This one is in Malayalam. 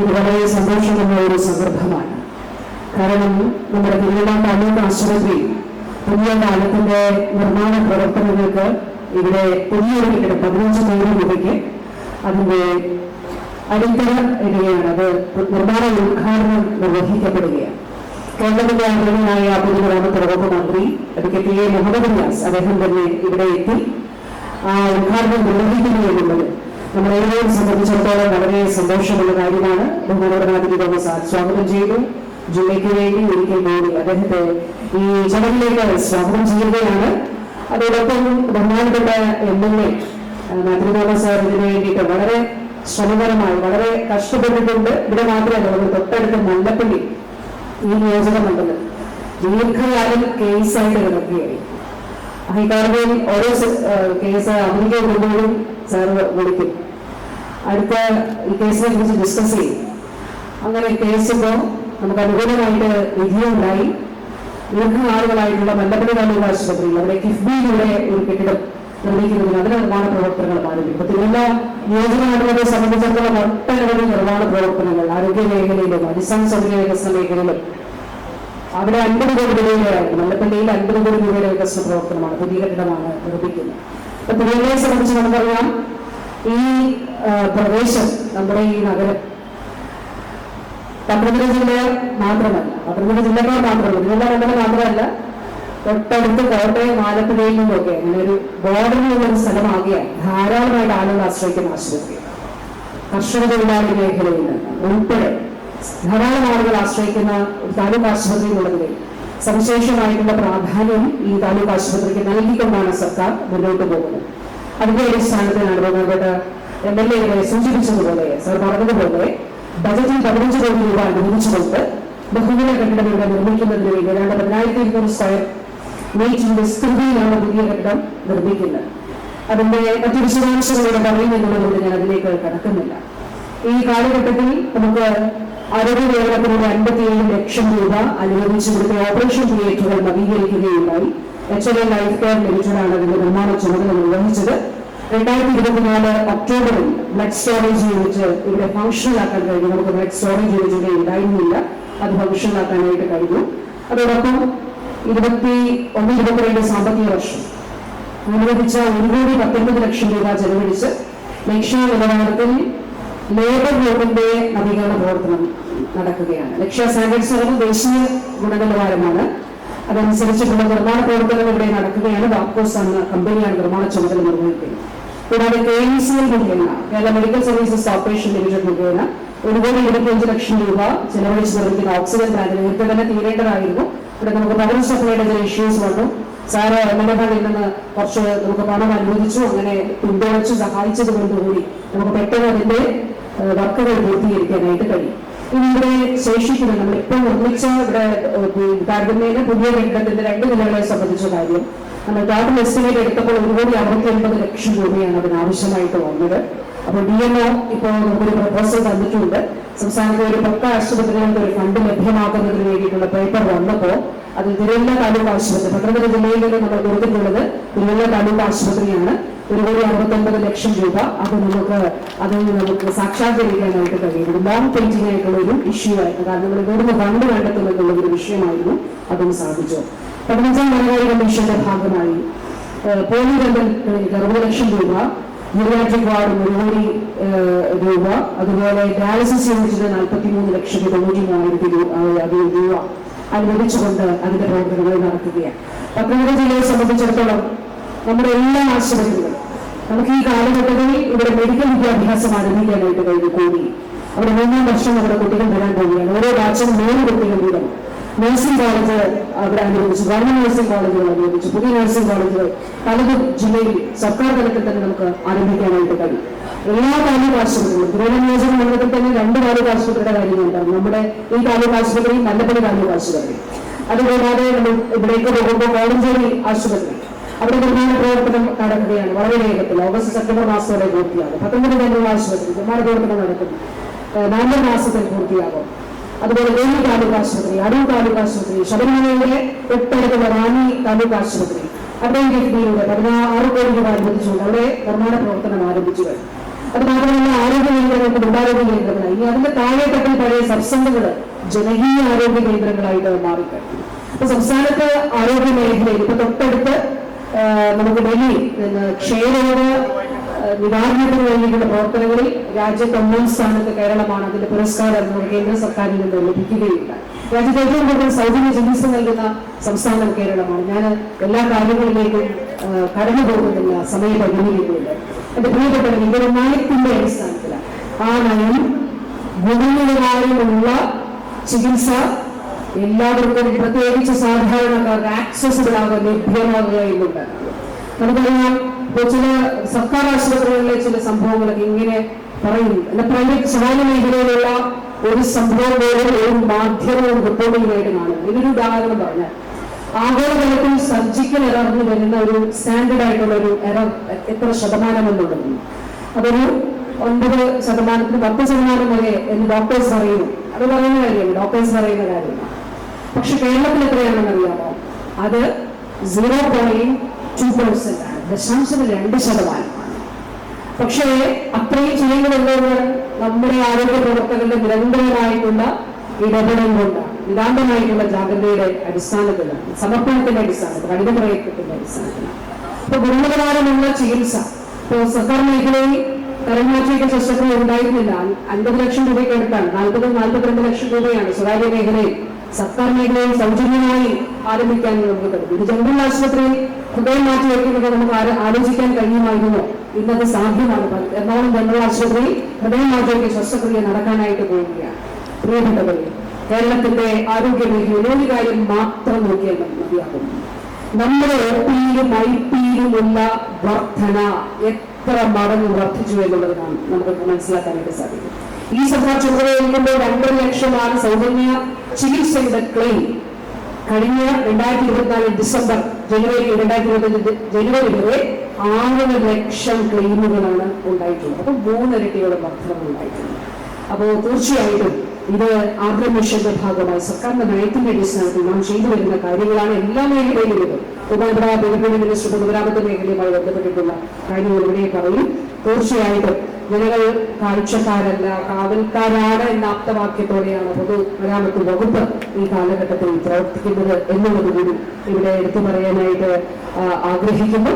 ഇത് വളരെ സന്തോഷമുള്ള ഒരു സന്ദർഭമാണ്. കാരണം നമ്മുടെ തിരുവല്ല താലൂക്ക് ആശുപത്രി പുതിയ കാലത്തിന്റെ നിർമ്മാണ പ്രവർത്തനങ്ങൾക്ക് ഇവിടെ പുതിയൊരു കിട്ടണം പതിനഞ്ച് കോടി രൂപയ്ക്ക് അതിന്റെ അടിത്തറ ഇടുകയാണ്. അത് നിർമ്മാണ ഉദ്ഘാടനം നിർവഹിക്കപ്പെടുകയാണ്. കേരളത്തിന്റെ അംഗങ്ങളായ പൊതുമരാമത്ത് വകുപ്പ് മന്ത്രി അഡ്വക്കേറ്റ് എ മുഹമ്മദ് റിയാസ് അദ്ദേഹം തന്നെ ഇവിടെ എത്തി ആ ഉദ്ഘാടനം നിർവഹിക്കുന്നു എന്നുള്ളത് നമ്മളെല്ലാവരും സംബന്ധിച്ചിടത്തോളം വളരെ സന്തോഷമുള്ള കാര്യമാണ്. ബഹുമാനോടനാഥിനി തോമസ് സ്വാഗതം ചെയ്തു ജില്ലയ്ക്ക് വേണ്ടി ഒരിക്കൽ കൂടി അദ്ദേഹത്തെ ഈ ചടങ്ങിലേക്ക് സ്വാഗതം ചെയ്യുകയാണ്. അതോടൊപ്പം ബഹുമാനപ്പെട്ട M L A Thomas sir ഇതിനു വേണ്ടിയിട്ട് വളരെ ശ്രമകരമായി വളരെ കഷ്ടപ്പെട്ടിട്ടുണ്ട്. ഇവിടെ മാത്രമല്ല നമ്മൾ തൊട്ടടുത്ത മല്ലപ്പള്ളി ഈ നിയോജക മണ്ഡലം ദീർഘകാലം കേസായിട്ട് കിടക്കുകയായി ഹൈക്കോടതിയിൽ ഓരോ കേസ് അമേരിക്ക കൊണ്ടുപോലും സാറ് വിളിക്കും. അടുത്ത ഈ കേസിനെ കുറിച്ച് ഡിസ്കസ് ചെയ്യും. അങ്ങനെ കേസ് ഇപ്പോൾ നമുക്ക് അനുകൂലമായിട്ട് വിധിയുണ്ടായി. ദീർഘനാളുകളായിട്ടുള്ള മല്ലപ്പള്ളി താലൂക്ക് ആശുപത്രിയിൽ അവിടെ കിഫ്ബിയിലൂടെ ഒരു കെട്ടിടം നിർമ്മിക്കുന്നതിന് അതിന് നിർമ്മാണ പ്രവർത്തനങ്ങൾ ആരംഭിക്കും. തിരുവല്ല നിയോജകമണ്ഡലത്തെ സംബന്ധിച്ചിടത്തോളം ഒട്ടനവധി നിർമ്മാണ പ്രവർത്തനങ്ങൾ ആരോഗ്യ മേഖലയിലും അടിസ്ഥാന സൗകര്യ വികസന മേഖലയിലും അവിടെ അൻപത് കോടി രൂപയുടെ മല്ലപ്പള്ളിയിൽ അൻപത് കോടി രൂപയുടെ വികസന പ്രവർത്തനമാണ് പുതിയ കെട്ടിടമാണ് നിർമ്മിക്കുന്നത്. അപ്പൊ തിരുവല്ലയെ സംബന്ധിച്ച് നമുക്കറിയാം ഈ പ്രദേശം നമ്മുടെ ഈ നഗരം പത്തനംതിട്ട ജില്ല മാത്രമല്ല പത്തനംതിട്ട ജില്ലക്കാർ മാത്രമല്ല തിരുവല്ല മണ്ഡലം മാത്രമല്ല തൊട്ടടുത്ത് കോട്ടയം ആലപ്പുഴയിൽ നിന്നൊക്കെ അങ്ങനെ ഒരു ബോർഡറിലുള്ള ഒരു സ്ഥലമാകിയാൽ ധാരാളമായിട്ട് ആളുകൾ ആശ്രയിക്കുന്ന ആശുപത്രി കർഷക തൊഴിലാളി മേഖലയിൽ നിന്ന് ഉൾപ്പെടെ ധാരാളം ആളുകൾ ആശ്രയിക്കുന്ന ഒരു താലൂക്ക് ആശുപത്രി എന്നുള്ളതിൽ സവിശേഷമായിട്ടുള്ള പ്രാധാന്യം ഈ താലൂക്ക് ആശുപത്രിക്ക് നൽകിക്കൊണ്ടാണ് സർക്കാർ മുന്നോട്ട് പോകുന്നത്. അതിന്റെ അടിസ്ഥാനത്തിലാണ് ബഹുമാനപ്പെട്ട എം എൽ എ സൂചിപ്പിച്ചതുപോലെ സർ പറഞ്ഞതുപോലെ ബജറ്റിൽ പതിനഞ്ച് കോടി രൂപ അനുവദിച്ചുകൊണ്ട് ബഹുനില കെട്ടിടം ഇവിടെ നിർമ്മിക്കുന്നതിന് വേണ്ടി ഏതാണ്ട് പതിനായിരത്തി ഇരുന്നൂറ് സ്ക്വയർ മീറ്ററിന്റെ സ്ഥിതിയിലാണ് പുതിയ കെട്ടിടം നിർമ്മിക്കുന്നത്. അതിന്റെ മറ്റു വിശദാംശങ്ങളോട് പറയുമെന്നുള്ളതുകൊണ്ട് ഞാൻ അതിലേക്ക് കടക്കുന്നില്ല. ഈ കാലഘട്ടത്തിൽ നമുക്ക് ആരോഗ്യ കേരളത്തിലൂടെ അൻപത്തിയേഴ് ലക്ഷം രൂപ അനുവദിച്ചു കൊടുത്ത ഓപ്പറേഷൻ തിയേറ്ററുകൾ നവീകരിക്കുകയുണ്ടായി. എച്ച് എൽ ലൈഫ് കെയർ ലിമിറ്റഡാണ് അതിന്റെ നിർമ്മാണ ചുമതല നിർവഹിച്ചത്. രണ്ടായിരത്തി ഇരുപത്തിനാല് ഒക്ടോബറിൽ ബ്ലഡ് സ്റ്റോറേജ് യൂണിറ്റ് ഇവിടെ ഫംഗ്ഷണൽ ആക്കാൻ കഴിഞ്ഞു. നമുക്ക് ബ്ലഡ് സ്റ്റോറേജ് യൂണിറ്റ് ഇവിടെ ഉണ്ടായിരുന്നില്ല. അത് ഫംഗ്ഷണൽ ആക്കാനായിട്ട് കഴിഞ്ഞു. അതോടൊപ്പം ഇരുപത്തി ഒന്ന് ഇരുപത്തിരണ്ട് സാമ്പത്തിക വർഷം അനുവദിച്ച ഒരു കോടി പത്തൊൻപത് ലക്ഷം രൂപ ചെലവഴിച്ച് ലക്ഷ്യ നിലവാരത്തിൽ ലേബർ ഗ്രൂപ്പിന്റെ നവീകരണ പ്രവർത്തനം നടക്കുകയാണ്. ലക്ഷ്യ സാങ്കേതിക ദേശീയ ഗുണനിലവാരമാണ്. അതനുസരിച്ചിട്ടുള്ള നിർമ്മാണ പ്രവർത്തനങ്ങൾ ഇവിടെ നടക്കുകയാണ്. വാക്കോസ് എന്ന കമ്പനിയാണ് നിർമ്മാണ ചുമതല നിർവഹിക്കുന്നത്. കൂടാതെ കെ ഇ സി എൽ മുഖേന Kerala medical services corporation limited മുഖേന ഒരു കോടി ഇരുപത്തിയഞ്ച് ലക്ഷം രൂപ ചെലവഴിച്ച് നിർമ്മിക്കുന്ന ഓക്സിജൻ പ്ലാന്റ് നേരത്തെ തന്നെ തീരേണ്ടതായിരുന്നു. ഇവിടെ നമുക്ക് പവർ സപ്ലൈയുടെ ചില ഇഷ്യൂസ് വന്നു. സാറ് എം എൽ എ ഫണ്ടിൽ നിന്ന് കുറച്ച് നമുക്ക് പണം അനുവദിച്ചു. അങ്ങനെ പിന്തുണച്ചു സഹായിച്ചത് കൊണ്ടുകൂടി നമുക്ക് പെട്ടെന്ന് അതിന്റെ വർക്കുകൾ പൂർത്തീകരിക്കാനായിട്ട് കഴിയും. ഇനി ഇവിടെ ശേഷിക്കുന്നത് നമ്മൾ ഇപ്പോൾ നിർമ്മിച്ച ഇവിടെ താരതമ്യേന പുതിയ കെട്ടിടത്തിന്റെ രണ്ട് നിലകളെ സംബന്ധിച്ച കാര്യം. നമ്മൾ ടോട്ടൽ എസ്റ്റിമേറ്റ് എടുത്തപ്പോൾ ഒരു കോടി അറുപത്തി ഒൻപത് ലക്ഷം രൂപയാണ് അതിന് ആവശ്യമായിട്ട് വന്നത്. അപ്പോൾ ഡി എം ഒ ഇപ്പോൾ നമുക്കൊരു പ്രപ്പോസൽ തന്നിട്ടുണ്ട്. സംസ്ഥാനത്തെ ഒരു പത്ത് ആശുപത്രികൾക്ക് ഒരു ഫണ്ട് ലഭ്യമാക്കുന്നതിന് വേണ്ടിയിട്ടുള്ള പേപ്പർ വന്നപ്പോൾ അത് തിരുവല്ല താലൂക്ക് ആശുപത്രി പത്തനംതിട്ട ജില്ലയിൽ നിന്ന് നമ്മൾ കൊടുത്തിട്ടുള്ളത് തിരുവല്ല താലൂക്ക് ആശുപത്രിയാണ്. ഒരു കോടി അറുപത്തൊൻപത് ലക്ഷം രൂപ അത് നമുക്ക് അത് നമുക്ക് സാക്ഷാത്കരിക്കാനായിട്ട് കഴിയും ലോങ് പെയിന്റിംഗ് ആയിട്ടുള്ള ഒരു ഇഷ്യൂ ആയിരുന്നു കാരണം നമ്മൾ ഇവിടുന്ന് ഫണ്ട് കണ്ടെത്തുമെന്നുള്ള ഒരു വിഷയമായിരുന്നു അതും സാധിച്ചു പതിനഞ്ചാം ധനകാര്യ കമ്മീഷന്റെ ഭാഗമായി ഏഹ്, പോളി അറുപത് ലക്ഷം രൂപ ന്യൂറാട്രിക് വാർഡ് ഒരു കോടി രൂപ അതുപോലെ ഡയാലിസിസ് യൂണിറ്റിന് നാൽപ്പത്തി മൂന്ന് ലക്ഷത്തി തൊണ്ണൂറ്റി മൂവായിരത്തി രൂപ. രൂപ അനുവദിച്ചുകൊണ്ട് അതിന്റെ പ്രവർത്തനങ്ങൾ നടത്തുകയാണ് പത്തനംതിട്ട ജില്ലയെ സംബന്ധിച്ചിടത്തോളം നമ്മുടെ എല്ലാ ആശുപത്രികളും നമുക്ക് ഈ കാലഘട്ടത്തിൽ ഇവിടെ മെഡിക്കൽ വിദ്യാഭ്യാസം ആരംഭിക്കാനായിട്ട് കഴിഞ്ഞു കൂടി. അവിടെ മൂന്നാം വർഷം നമ്മുടെ കുട്ടികൾ വരാൻ പോവുകയാണ്. ഓരോ ബാച്ചും മൂന്ന് കുട്ടികൾ വീതം നഴ്സിംഗ് കോളേജ് അവിടെ അനുവദിച്ചു. ഗവൺമെന്റ് നഴ്സിംഗ് കോളേജുകൾ അനുവദിച്ചു. പുതിയ നഴ്സിംഗ് കോളേജുകൾ പലതും ജില്ലയിൽ സർക്കാർ തലത്തിൽ തന്നെ നമുക്ക് ആരംഭിക്കാനായിട്ട് കഴിയും. എല്ലാ താലൂക്ക് ആശുപത്രികളും തിരുവല്ല നിയോജക മണ്ഡലത്തിൽ തന്നെ രണ്ട് താലൂക്ക് ആശുപത്രിയുടെ കാര്യങ്ങളുണ്ടാകും നമ്മുടെ ഈ താലൂക്ക് ആശുപത്രി നല്ലപടി താലൂക്ക് ആശുപത്രി. അതുകൂടാതെ നമ്മൾ ഇവിടേക്ക് പോകുമ്പോൾ കോളഞ്ചേരി ആശുപത്രി. അവിടെ നിർമ്മാണ പ്രവർത്തനം നടക്കുകയാണ്. വളരെ വേഗത്തിൽ. ഓഗസ്റ്റ് സെപ്റ്റംബർ മാസത്തോടെ പൂർത്തിയാകും. പത്തൊമ്പത് ജനറൽ ആശുപത്രി നിർമ്മാണ പ്രവർത്തനം നടക്കുന്നു. നാല് മാസത്തിൽ പൂർത്തിയാകും. അതുപോലെ വേലി താലൂക്ക് ആശുപത്രി അടൂർ താലൂക്ക് ആശുപത്രി ശബരിമലയുടെ തൊട്ടടുത്തുള്ള റാണി താലൂക്ക് ആശുപത്രി അവിടെയും കിഫ്ബിയിലൂടെ പതിനാറ് കോടി രൂപ അനുവദിച്ചുകൊണ്ട് അവിടെ നിർമ്മാണ പ്രവർത്തനം ആരംഭിച്ചു കഴിഞ്ഞു. അത് മാത്രമല്ല ആരോഗ്യ കേന്ദ്രങ്ങൾക്ക് കുടുംബാരോഗ്യ കേന്ദ്രങ്ങളായി. ഇനി അതിന്റെ താഴെത്തട്ടിൽ പഴയ സബ്സെന്റുകൾ ജനകീയ ആരോഗ്യ കേന്ദ്രങ്ങളായിട്ട് മാറിക്കഴിഞ്ഞു. അപ്പൊ സംസ്ഥാനത്ത് ആരോഗ്യ മേഖലയിൽ ഇപ്പൊ തൊട്ടടുത്ത് നമുക്ക് ഡൽഹി ആ, നിവാരണത്തിന് വേണ്ടിയിട്ടുള്ള പ്രവർത്തനങ്ങളിൽ രാജ്യത്ത് ഒന്നാം സ്ഥാനത്ത് കേരളമാണ്. അതിന്റെ പുരസ്കാരം നമുക്ക് കേന്ദ്ര സർക്കാരിൽ നിന്ന് ലഭിക്കുകയില്ല രാജ്യത്ത് ഏറ്റവും കൂടുതൽ സൗജന്യ ചികിത്സ നൽകുന്ന സംസ്ഥാനം കേരളമാണ്. ഞാൻ എല്ലാ കാര്യങ്ങളിലേക്കും കടന്നു പോകുന്നില്ല സമയപരിമിതിയിലുണ്ട് എന്റെ പ്രിയപ്പെട്ട ഇതൊരു നയത്തിന്റെ അടിസ്ഥാനത്തിലാണ്. ആ നയം ഗുണനിലവാരമുള്ള ചികിത്സ എല്ലാവർക്കും പ്രത്യേകിച്ച് സാധാരണക്കാർക്ക് ആക്സസിബിൾ ആകുക ലഭ്യമാകുക എന്നുണ്ട്. നമുക്കറിയാം ഇപ്പോൾ ചില സർക്കാർ ആശുപത്രികളിലെ ചില സംഭവങ്ങളൊക്കെ ഇങ്ങനെ പറയുന്നു അല്ല പ്രൈവറ്റ് സ്വകാര്യ മേഖലയിലുള്ള ഒരു സംഭവം പോലും ഒരു മാധ്യമവും റിപ്പോർട്ടിംഗായിട്ട് കാണുന്നു ഇതൊരു ഉദാഹരണം പറഞ്ഞാൽ ആഗോളതലത്തിൽ സർജിക്കൽ എററിന് വരുന്ന ഒരു സ്റ്റാൻഡേർഡ് ആയിട്ടുള്ള ഒരു എറർ എത്ര ശതമാനം എന്നുള്ളത് അതൊരു ഒൻപത് ശതമാനത്തിന് പത്ത് ശതമാനം വരെ എന്ന് ഡോക്ടേഴ്സ് പറയുന്നു. അത് പറയുന്ന കാര്യമാണ്. ഡോക്ടേഴ്സ് പറയുന്ന കാര്യമാണ്. പക്ഷെ കേരളത്തിൽ എത്രയാണെന്ന് അറിയാമോ? അത് സീറോ പോയിന്റ് ടു പെർസെന്റ് ആണ്. ദശാംശം രണ്ട് ശതമാനമാണ്. പക്ഷേ അത്രയും ചെയ്യുന്നത് നമ്മുടെ ആരോഗ്യ പ്രവർത്തകരുടെ നിരന്തരമായിട്ടുള്ള ഇടപെടൽ കൊണ്ടാണ്. നിതാന്തമായിട്ടുള്ള ജാഗ്രതയുടെ അടിസ്ഥാനത്തിലാണ്. സമർപ്പണത്തിന്റെ അടിസ്ഥാനത്തിൽ കഠിന പ്രയത്നത്തിന്റെ അടിസ്ഥാനത്തിലാണ്. ഇപ്പൊ ഗുണനിലവാരമുള്ള ചികിത്സ. ഇപ്പൊ സർക്കാർ മേഖലയിൽ തലമാറ്റിയൊക്കെ ശസ്ത്രക്രിയ ഉണ്ടായിരുന്നില്ല. അൻപത് ലക്ഷം രൂപയ്ക്ക് അടുത്താണ്. നാൽപ്പത് നാൽപ്പത്തിരണ്ട് ലക്ഷം രൂപയാണ് സ്വകാര്യ മേഖലയിൽ. സർക്കാർ മേഖലയിൽ സൗജന്യമായി ആരംഭിക്കാൻ നമുക്ക് കഴിയും. ഒരു ജനറൽ ആശുപത്രിയിൽ ഹൃദയം മാറ്റി വയ്ക്കുന്നത് നമുക്ക് ആലോചിക്കാൻ കഴിയുമായിരുന്നു. ഇന്നത് സാധ്യമാണ്. എറണാകുളം ജനറൽ ആശുപത്രിയിൽ ഹൃദയം മാറ്റി വയ്ക്കിയ ശസ്ത്രക്രിയ നടക്കാനായിട്ട് പോവുകയാണ്. പ്രിയപ്പെട്ടവരെ കേരളത്തിന്റെ ആരോഗ്യ മേഖലയിൽ ഒരു കാര്യം മാത്രം നോക്കിയാൽ മതിയാകും. നമ്മുടെ ഒ പിയിലും ഐ പിയിലുമുള്ള വർധന എത്ര മടങ്ങ് വർദ്ധിച്ചു എന്നുള്ളതാണ് നമുക്ക് മനസ്സിലാക്കാനായിട്ട് സാധിക്കും. ഈ സർക്കാർ ചുമതലയേൽക്കുമ്പോൾ രണ്ടര ലക്ഷമാണ് സൗജന്യ ചികിത്സയുടെ ക്ലെയിം കഴിഞ്ഞ രണ്ടായിരത്തി ഇരുപത്തിനാല് ഡിസംബർ ജനുവരി രണ്ടായിരത്തി ഇരുപത്തി ജനുവരി വരെ ആറ് ലക്ഷം ക്ലെയിമുകളാണ് ഉണ്ടായിട്ടുള്ളത്. അപ്പൊ മൂന്നിരട്ടിയോളം വർധനം ഉണ്ടായിട്ടുള്ളത് അപ്പോൾ തീർച്ചയായിട്ടും ഇത് ആർദ്ര മിഷന്റെ ഭാഗമായി സർക്കാരിന്റെ നയത്തിന്റെ അടിസ്ഥാനത്തിൽ നാം ചെയ്തു വരുന്ന കാര്യങ്ങളാണ് എല്ലാ മേഖലയിലും ഉപനഗര ഡെവലപ്മെന്റ് മിനിസ്റ്റർ പൊതുമരാമത്ത് മേഖലയുമായി ബന്ധപ്പെട്ടിട്ടുള്ള കാര്യങ്ങൾ ഇവിടെ പറയും. തീർച്ചയായിട്ടും ജനങ്ങൾ കാഴ്ചക്കാരല്ല കാവൽക്കാരാണ് എന്ന ആപ്തവാക്യത്തോടെയാണ് പൊതുമരാമത്ത് വകുപ്പ് ഈ കാലഘട്ടത്തിൽ പ്രവർത്തിക്കുന്നത് എന്നുള്ളത് കൂടി ഇവിടെ എടുത്തു പറയാനായിട്ട് ആഗ്രഹിക്കുന്നു.